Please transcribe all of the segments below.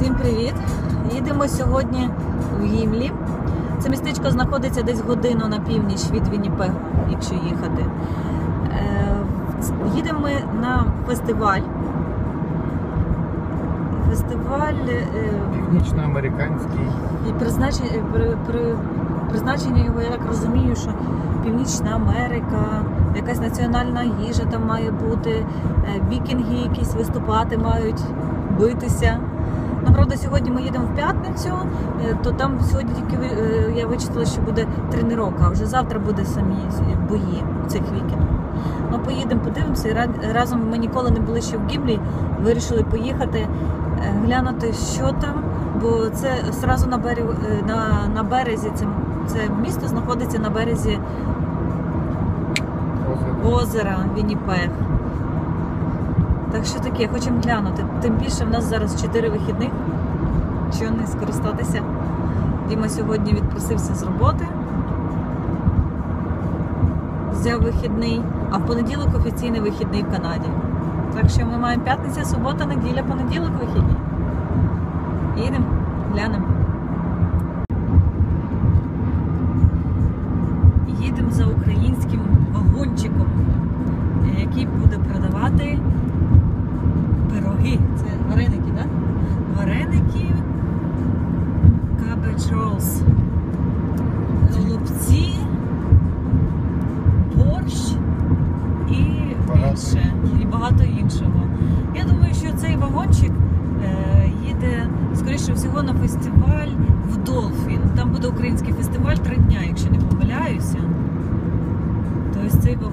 Всім привіт! Їдемо сьогодні в Гімлі. Це містечко знаходиться десь годину на північ від Вінніпегу, якщо їхати. Е, Їдемо ми на фестиваль. Фестиваль е, Північноамериканський. і призначення, при, при, призначення його, я так розумію, що Північна Америка, якась національна їжа там має бути, е, вікінги якісь виступати мають, битися. Ну, правда, сьогодні ми їдемо в п'ятницю, е, то там сьогодні тільки е, я вичитала, що буде тренування, а вже завтра буде самі бої цих вікінгів. Ну, поїдемо, подивимося. І ра- разом ми ніколи не були ще в Гімлі, вирішили поїхати, е, глянути, що там. Бо це зразу на берег, е, на, на березі, це, це місто знаходиться на березі озера Вінніпег. Так що таке, хочемо глянути. Тим більше в нас зараз 4 вихідних. Чого не скористатися? Діма сьогодні відпросився з роботи. Взяв вихідний, а в понеділок офіційний вихідний в Канаді. Так що ми маємо п'ятниця, субота, неділя, понеділок вихідні.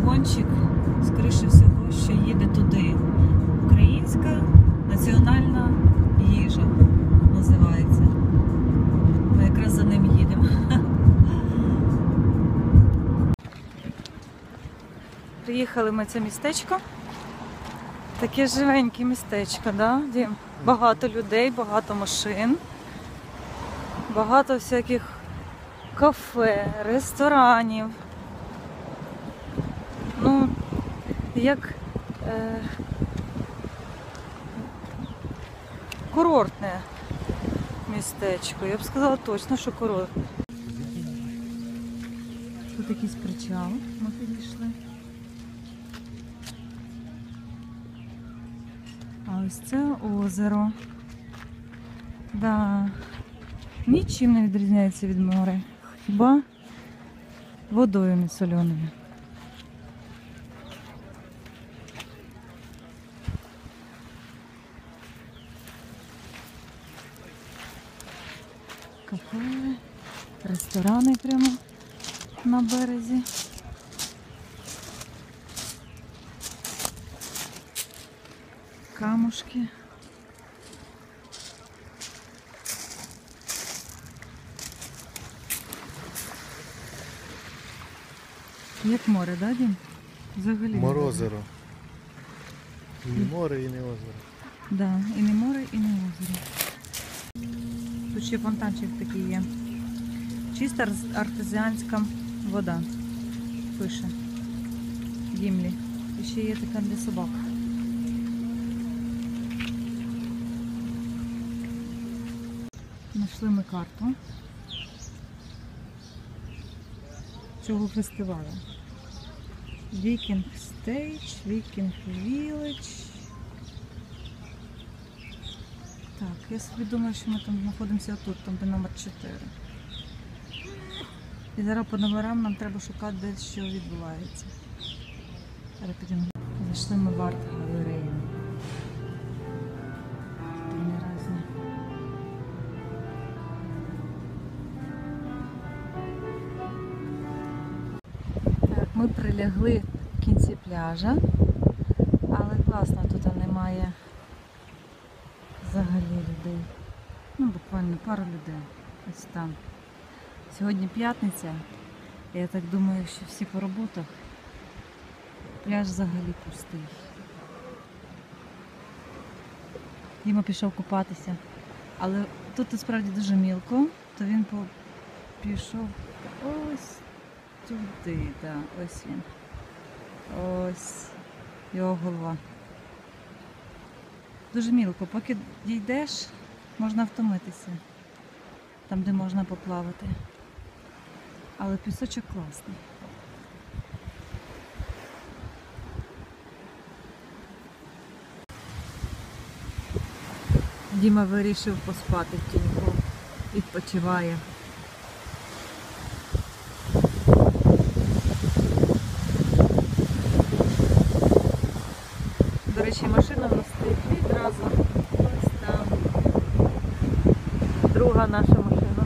Вагончик, скоріше всього, що їде туди. Українська національна їжа називається. Ми якраз за ним їдемо. Приїхали ми це містечко. Таке живеньке містечко, да? Дім? Багато людей, багато машин, багато всяких кафе, ресторанів. Ну, як е, курортне містечко. Я б сказала точно, що курортне. Тут якийсь причал, ми підійшли. А ось це озеро. Да. Нічим не відрізняється від моря. Хіба водою не соленою. Кафе, ресторани прямо на березі. Камушки. Як море, да, Дім? Взагалі. не Морозиро. І не море, і не озеро. Да, і не море, і не озеро. Тут ще фонтанчик такий є. Чиста артезіанська вода. Пише. Гімлі. І ще є така для собак. Знайшли ми карту цього фестивалю. Вікінг стейдж, Вікінг Village. Так, я собі думаю, що ми там знаходимося тут, там де номер 4. І зараз по номерам нам треба шукати, де що відбувається. Зараз підемо. Зайшли ми в арт-галерею. Ми прилягли в кінці пляжа, але класно, тут немає взагалі людей. Ну, буквально пару людей. Ось там. Сьогодні п'ятниця. Я так думаю, що всі по роботах. Пляж взагалі пустий. Діма пішов купатися. Але тут насправді дуже мілко, то він пішов ось туди, так, ось він. Ось його голова. Дуже мілко, поки дійдеш, Можна втомитися, там, де можна поплавати. Але пісочок класний. Діма вирішив поспати в тіньку. Відпочиває. До речі, машина в нас стоїть відразу. Ось там. Друга наша машина.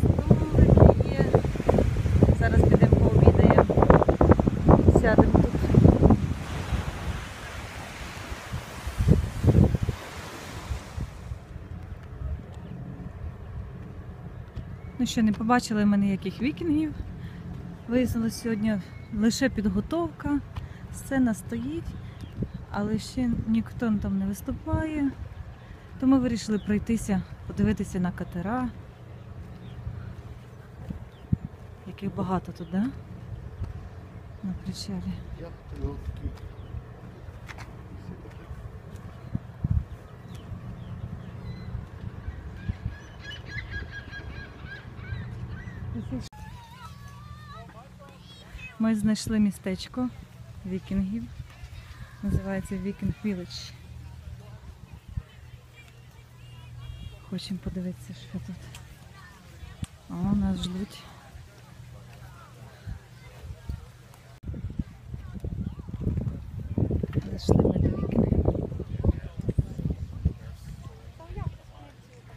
Столики є. Зараз підемо пообідаємо. Сядемо тут. Ну що, не побачили ми ніяких вікінгів. Виявилося сьогодні лише підготовка, сцена стоїть, але ще ніхто там не виступає. То ми вирішили пройтися, подивитися на катера. Яких багато тут, да? На причалі. Ми знайшли містечко вікінгів. Називається Viking Village. Хочемо подивитися, що тут. О, нас ждуть. Зайшли ми до вікінгів.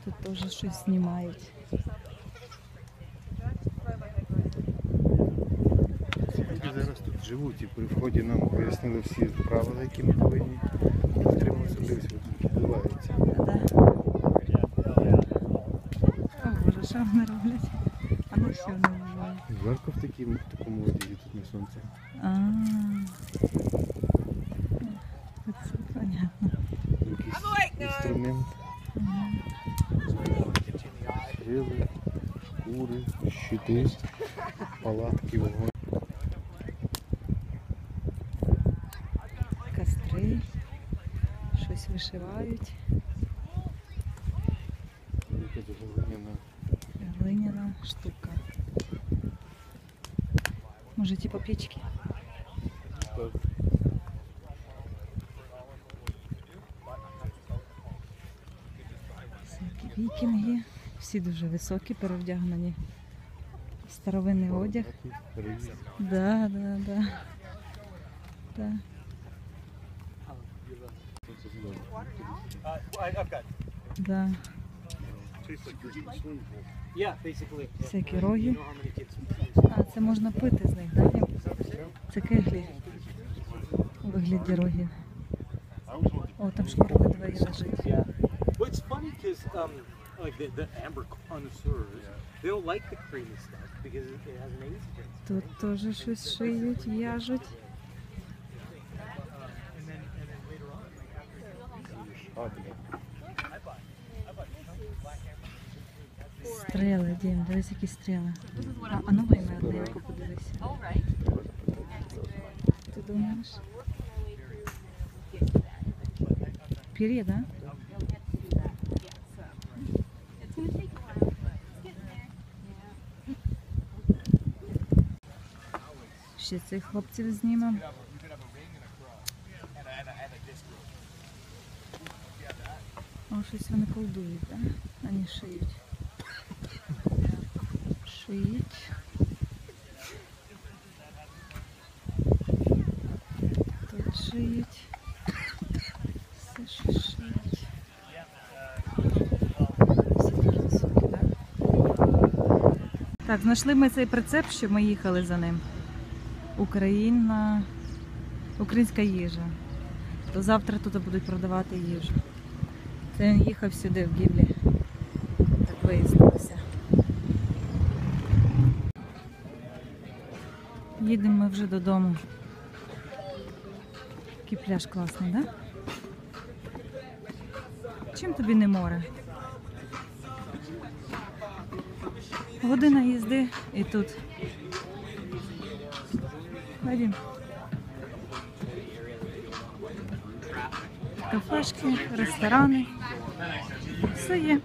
Тут теж щось знімають. живуть і при вході нам пояснили всі правила, які ми повинні дотримуватися. Дивись, от тут відбувається. Да. О боже, що вони роблять? А ну що вони буває? Жарко в такому, в такому одязі тут на сонці. А. Це понятно. Якийсь інструмент, Мгм. стріли, шкури, щити, палатки, вогонь. Якась глиняна Глиняна штука. Може, типу печки? Всякі вікінги. Всі дуже високі, перевдягнені. Старовинний одяг. Да, да, да. Да. Uh, I, I've got. Да. Yeah, basically. Всякі You роги. know how many kids? А, це можна пити з них, так? Це кеглі у вигляді рогів. О, там шкурове двері лежить. Yeah. Well, it's funny because um, like the, the amber connoisseurs, they'll like the creamy stuff because it, it has an age difference. Тут теж щось шиють, в'яжуть. Стріли, Дім, дивись, які стріли. А, а ну вийми одненько, подивися. Ти думаєш? Пір'я, так? Ще цих хлопців знімемо. О, щось вони колдують, так? Вони шиють. Шиють. Тут шиють. Все що шиють. Так? Знайшли ми цей прицеп, що ми їхали за ним. Україна. Українська їжа. То завтра тут будуть продавати їжу. Це він їхав сюди, в Гівлі. Так вияснилося. Їдемо ми вже додому. Який пляж класний, так? Да? Чим тобі не море? Година їзди і тут. Вадим. кафешки, ресторани. Все є.